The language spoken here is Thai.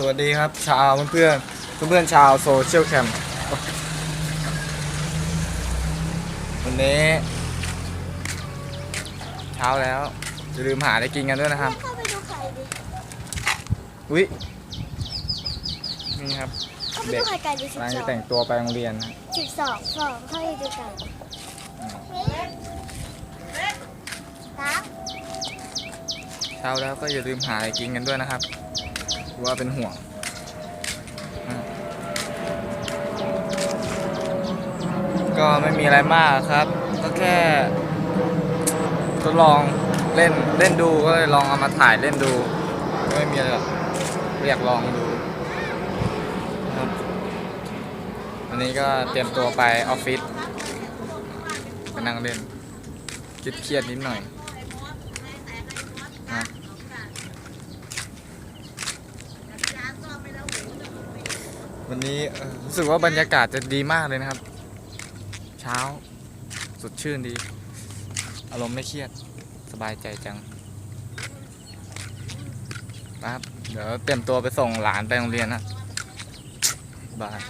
สวัสดีครับ ชาวเพื่อนเพื่อนเพื่อนๆชาวโซเชียลแคมป์วันนี้เช้าแล้วอย่าลืมหาอะไรกินกันด้วยนะครับเข้าไปดูไข่ดิอุ้ยนี่ครับเข้าไปเด็ดูกไข่ไก่ดิสิบกำลังสจะองแต่งตัวไปโรงเรียนนะสิบสองฟองเข้าไปดูกันครับเช้าแล้วก็อย่าลืมหาอะไรกินกันด้วยนะครับเพราะ ว่าเป็นห่วงก็ไม่มีอะไรมากครับ ก็แค่ทดลองเล่นเล่นดูก็เลยลองเอามาถ่ายเล่นดูก็ไม่มีอะไรหรอกอยากลองดูครับวันนี้ก็เตรียมตัวไปออฟฟิศไปนั่งเล่นคิดเครียดนิดหน่อย วันนี้รู้สึกว่าบรรยากาศจะดีมากเลยนะครับ เช้าสดชื่นดี อารมณ์ไม่เครียดสบายใจจังนะครับเดี๋ยวเตรียมตัวไปส่งหลานไปโรงเรียนนะบาย